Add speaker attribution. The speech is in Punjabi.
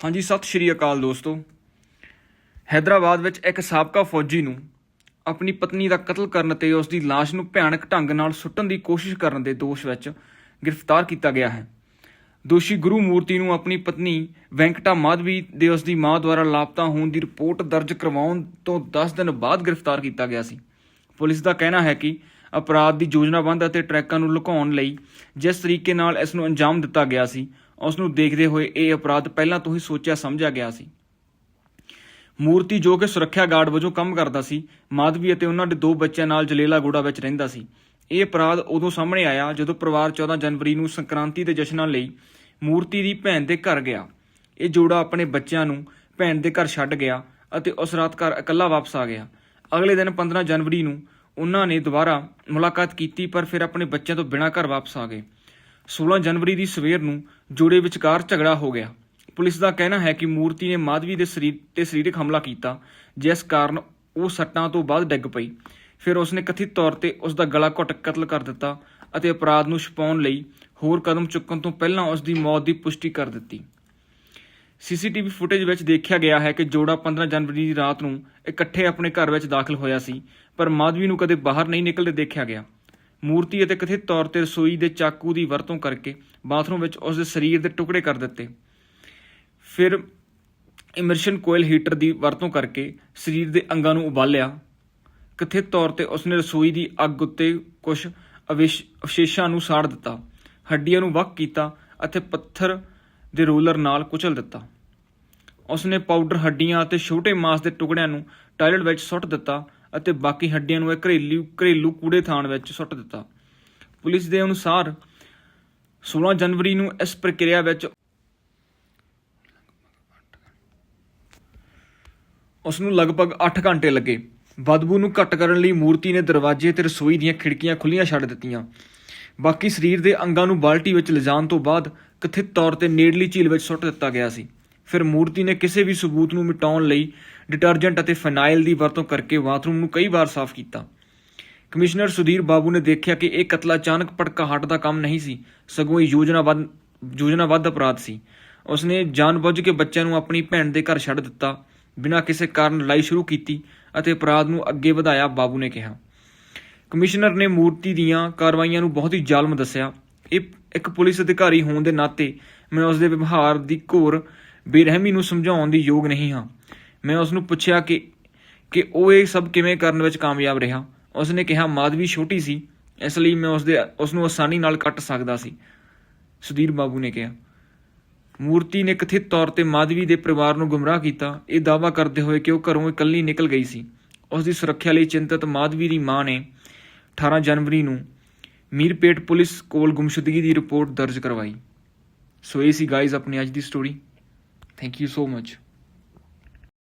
Speaker 1: ਹਾਂਜੀ, ਸਤਿ ਸ਼੍ਰੀ ਅਕਾਲ ਦੋਸਤੋ। ਹੈਦਰਾਬਾਦ ਵਿੱਚ ਇੱਕ ਸਾਬਕਾ ਫੌਜੀ ਨੂੰ ਆਪਣੀ ਪਤਨੀ ਦਾ ਕਤਲ ਕਰਨ ਤੇ ਉਸ ਦੀ ਲਾਸ਼ ਨੂੰ ਭਿਆਨਕ ਢੰਗ ਨਾਲ ਸੁੱਟਣ ਦੀ ਕੋਸ਼ਿਸ਼ ਕਰਨ ਦੇ ਦੋਸ਼ ਵਿੱਚ ਗ੍ਰਿਫਤਾਰ ਕੀਤਾ ਗਿਆ ਹੈ। ਦੋਸ਼ੀ ਗੁਰੂ ਮੂਰਤੀ ਨੂੰ ਆਪਣੀ ਪਤਨੀ ਵੈਂਕਟਾ ਮਾਧਵੀ ਦੇ ਉਸ ਦੀ ਮਾਂ ਦੁਆਰਾ ਲਾਪਤਾ ਹੋਣ ਦੀ ਰਿਪੋਰਟ ਦਰਜ ਕਰਵਾਉਣ ਤੋਂ 10 ਦਿਨ ਬਾਅਦ ਗ੍ਰਿਫਤਾਰ ਕੀਤਾ ਗਿਆ ਸੀ। ਪੁਲਿਸ ਦਾ ਕਹਿਣਾ ਹੈ ਕਿ ਅਪਰਾਧ ਦੀ ਯੋਜਨਾਬੰਦ ਅਤੇ ਟਰੈਕਾਂ ਨੂੰ ਲੁਕਾਉਣ ਲਈ ਜਿਸ ਤਰੀਕੇ ਨਾਲ ਇਸ ਨੂੰ ਅੰਜਾਮ ਦਿੱਤਾ ਗਿਆ ਸੀ ਉਸ ਨੂੰ ਦੇਖਦੇ ਹੋਏ ਇਹ ਅਪਰਾਧ ਪਹਿਲਾਂ ਤੋਂ ਹੀ ਸੋਚਿਆ, ਸਮਝਿਆ ਗਿਆ ਸੀ। ਮੂਰਤੀ ਜੋ ਕਿ ਸੁਰੱਖਿਆ ਗਾਰਡ ਵਜੋਂ ਕੰਮ ਕਰਦਾ ਸੀ, ਮਾਧਵੀ ਅਤੇ ਉਹਨਾਂ ਦੇ ਦੋ ਬੱਚਿਆਂ ਨਾਲ ਜਲੇਲਾ ਜਲੇਲਾਗੂੜਾ ਵਿੱਚ ਰਹਿੰਦਾ ਸੀ। ਇਹ ਅਪਰਾਧ ਉਦੋਂ ਸਾਹਮਣੇ ਆਇਆ ਜਦੋਂ ਪਰਿਵਾਰ 14 ਜਨਵਰੀ ਨੂੰ ਸੰਕ੍ਰਾਂਤੀ ਦੇ ਜਸ਼ਨਾਂ ਲਈ ਮੂਰਤੀ ਦੀ ਭੈਣ ਦੇ ਘਰ ਗਿਆ। ਇਹ ਜੋੜਾ ਆਪਣੇ ਬੱਚਿਆਂ ਨੂੰ ਭੈਣ ਦੇ ਘਰ ਛੱਡ ਗਿਆ ਅਤੇ ਉਸ ਰਾਤ ਘਰ ਇਕੱਲਾ ਵਾਪਸ ਆ ਗਿਆ। ਅਗਲੇ ਦਿਨ 15 ਜਨਵਰੀ ਨੂੰ ਉਹਨਾਂ ਨੇ ਦੁਬਾਰਾ ਮੁਲਾਕਾਤ ਕੀਤੀ, ਪਰ ਫਿਰ ਆਪਣੇ ਬੱਚਿਆਂ ਤੋਂ ਬਿਨਾਂ ਘਰ ਵਾਪਸ ਆ ਗਏ। 16 ਜਨਵਰੀ ਦੀ ਸਵੇਰ ਨੂੰ ਜੋੜੇ ਵਿਚਕਾਰ ਝਗੜਾ ਹੋ ਗਿਆ। ਪੁਲਿਸ ਦਾ ਕਹਿਣਾ ਹੈ ਕਿ ਮੂਰਤੀ ਨੇ ਮਾਧਵੀ ਦੇ ਸਰੀਰ ਤੇ ਸਰੀਰਕ ਹਮਲਾ ਕੀਤਾ, ਜਿਸ ਕਾਰਨ ਉਹ ਸੱਟਾਂ ਤੋਂ ਬਾਅਦ ਡਿੱਗ ਪਈ। ਫਿਰ ਉਸਨੇ ਕਥਿਤ ਤੌਰ ਤੇ ਉਸ ਦਾ ਗਲਾ ਘੁੱਟ ਕਤਲ ਕਰ ਦਿੱਤਾ ਅਤੇ ਅਪਰਾਧ ਨੂੰ ਛੁਪਾਉਣ ਲਈ ਹੋਰ ਕਦਮ ਚੁੱਕਣ ਤੋਂ ਪਹਿਲਾਂ ਉਸ ਦੀ ਮੌਤ ਦੀ ਪੁਸ਼ਟੀ ਕਰ ਦਿੱਤੀ। ਸੀਸੀਟੀਵੀ ਫੁਟੇਜ ਵਿੱਚ ਦੇਖਿਆ ਗਿਆ ਹੈ ਕਿ ਜੋੜਾ 15 ਜਨਵਰੀ ਦੀ ਰਾਤ ਨੂੰ ਇਕੱਠੇ ਆਪਣੇ ਘਰ ਵਿੱਚ ਦਾਖਲ ਹੋਇਆ ਸੀ, ਪਰ ਮਾਧਵੀ ਨੂੰ ਕਦੇ ਬਾਹਰ ਨਹੀਂ ਨਿਕਲਦੇ ਦੇਖਿਆ ਗਿਆ। ਮੂਰਤੀ ਅਤੇ ਕਥਿਤ ਤੌਰ ਤੇ ਰਸੋਈ ਦੇ ਚਾਕੂ ਦੀ ਵਰਤੋਂ ਕਰਕੇ ਬਾਥਰੂਮ ਵਿੱਚ ਉਸ ਦੇ ਸਰੀਰ ਦੇ ਟੁਕੜੇ ਕਰ ਦਿੱਤੇ। ਫਿਰ ਇਮਰਸ਼ਨ ਕੋਇਲ ਹੀਟਰ ਦੀ ਵਰਤੋਂ ਕਰਕੇ ਸਰੀਰ ਦੇ ਅੰਗਾਂ ਨੂੰ ਉਬਾਲਿਆ। ਕਥਿਤ ਤੌਰ ਤੇ ਉਸਨੇ ਰਸੋਈ ਦੀ ਅੱਗ ਉੱਤੇ ਕੁਝ ਅਵਸ਼ੇਸ਼ਾਂ ਨੂੰ ਸਾੜ ਦਿੱਤਾ, ਹੱਡੀਆਂ ਨੂੰ ਵੱਖ ਕੀਤਾ ਅਤੇ ਪੱਥਰ ਦੇ ਰੋਲਰ ਨਾਲ ਕੁਚਲ ਦਿੱਤਾ। ਉਸਨੇ ਪਾਊਡਰ ਹੱਡੀਆਂ ਅਤੇ ਛੋਟੇ ਮਾਸ ਦੇ ਟੁਕੜਿਆਂ ਨੂੰ ਟਾਇਲਟ ਵਿੱਚ ਸੁੱਟ ਦਿੱਤਾ ਅਤੇ ਬਾਕੀ ਹੱਡੀਆਂ ਨੂੰ ਇੱਕ ਘਰੇਲੂ ਘਰੇਲੂ ਕੂੜੇ ਥਾਣ ਵਿੱਚ ਸੁੱਟ ਦਿੱਤਾ। ਪੁਲਿਸ ਦੇ ਅਨੁਸਾਰ 16 ਜਨਵਰੀ ਨੂੰ ਇਸ ਪ੍ਰਕਿਰਿਆ ਵਿੱਚ ਉਸ ਨੂੰ ਲਗਭਗ 8 ਘੰਟੇ ਲੱਗੇ। ਬਦਬੂ ਨੂੰ ਘੱਟ ਕਰਨ ਲਈ ਮੂਰਤੀ ਨੇ ਦਰਵਾਜ਼ੇ ਤੇ ਰਸੋਈ ਦੀਆਂ ਖਿੜਕੀਆਂ ਖੁੱਲੀਆਂ ਛੱਡ ਦਿੱਤੀਆਂ। ਬਾਕੀ ਸਰੀਰ ਦੇ ਅੰਗਾਂ ਨੂੰ ਬਾਲਟੀ ਵਿੱਚ ਲਿਜਾਣ ਤੋਂ ਬਾਅਦ ਕਥਿਤ ਤੌਰ ਤੇ ਨੇੜਲੀ ਝੀਲ ਵਿੱਚ ਸੁੱਟ ਦਿੱਤਾ ਗਿਆ ਸੀ। ਫਿਰ ਮੂਰਤੀ ਨੇ ਕਿਸੇ ਵੀ ਸਬੂਤ ਨੂੰ ਮਿਟਾਉਣ ਲਈ ਡਿਟਰਜੈਂਟ ਅਤੇ ਫਾਈਨਾਈਲ ਦੀ ਵਰਤੋਂ ਕਰਕੇ ਬਾਥਰੂਮ ਨੂੰ ਕਈ ਵਾਰ ਸਾਫ਼ ਕੀਤਾ। ਕਮਿਸ਼ਨਰ ਸੁਧੀਰ ਬਾਬੂ ਨੇ ਦੇਖਿਆ ਕਿ ਇਹ ਕਤਲ ਅਚਾਨਕ ਭੜਕਾਹਟ ਦਾ ਕੰਮ ਨਹੀਂ ਸੀ, ਸਗੋਂ ਇਹ ਯੋਜਨਾਬੱਧ ਯੋਜਨਾਬੱਧ ਅਪਰਾਧ ਸੀ। ਉਸਨੇ ਜਾਣਬੁੱਝ ਕੇ ਬੱਚਿਆਂ ਨੂੰ ਆਪਣੀ ਭੈਣ ਦੇ ਘਰ ਛੱਡ ਦਿੱਤਾ, ਬਿਨਾਂ ਕਿਸੇ ਕਾਰਨ ਲੜਾਈ ਸ਼ੁਰੂ ਕੀਤੀ ਅਤੇ ਅਪਰਾਧ ਨੂੰ ਅੱਗੇ ਵਧਾਇਆ ਬਾਬੂ ਨੇ ਕਿਹਾ। ਕਮਿਸ਼ਨਰ ਨੇ ਮੂਰਤੀ ਦੀਆਂ ਕਾਰਵਾਈਆਂ ਨੂੰ ਬਹੁਤ ਹੀ ਜ਼ਾਲਮ ਦੱਸਿਆ। ਇਹ ਇੱਕ ਪੁਲਿਸ ਅਧਿਕਾਰੀ ਹੋਣ ਦੇ ਨਾਤੇ ਮੈਂ ਉਸ ਦੇ ਵਿਵਹਾਰ ਦੀ ਘੋਰ ਬੇਰਹਿਮੀ ਨੂੰ ਸਮਝਾਉਣ ਦੀ ਯੋਗ ਨਹੀਂ ਹਾਂ। ਮੈਂ ਉਸ ਨੂੰ ਪੁੱਛਿਆ ਕਿ ਕਿ ਉਹ ਇਹ ਸਭ ਕਿਵੇਂ ਕਰਨ ਵਿੱਚ ਕਾਮਯਾਬ ਰਿਹਾ। ਉਸ ਨੇ ਕਿਹਾ, ਮਾਧਵੀ ਛੋਟੀ ਸੀ, ਇਸ ਲਈ ਮੈਂ ਉਸ ਦੇ ਉਸ ਨੂੰ ਆਸਾਨੀ ਨਾਲ ਕੱਟ ਸਕਦਾ ਸੀ। ਸੁਧੀਰ ਬਾਬੂ ਨੇ ਕਿਹਾ। ਮੂਰਤੀ ਨੇ ਕਥਿਤ ਤੌਰ ਤੇ ਮਾਧਵੀ ਦੇ ਪਰਿਵਾਰ ਨੂੰ ਗੁੰਮਰਾਹ ਕੀਤਾ। ਇਹ ਦਾਅਵਾ ਕਰਦੇ ਹੋਏ ਕਿ ਉਹ ਘਰੋਂ ਇਕੱਲੀ ਨਿਕਲ ਗਈ ਸੀ। ਉਸ ਦੀ ਸੁਰੱਖਿਆ ਲਈ ਚਿੰਤਤ ਮਾਧਵੀ ਦੀ ਮਾਂ ਨੇ 18 ਜਨਵਰੀ ਨੂੰ ਮੀਰਪੇਟ ਪੁਲਿਸ ਕੋਲ ਗੁੰਮਸ਼ੁਦਗੀ ਦੀ ਰਿਪੋਰਟ ਦਰਜ ਕਰਵਾਈ। ਸੋ ਇਹ ਸੀ ਗਾਇਜ਼ ਆਪਣੀ ਅੱਜ ਦੀ story Thank you so much.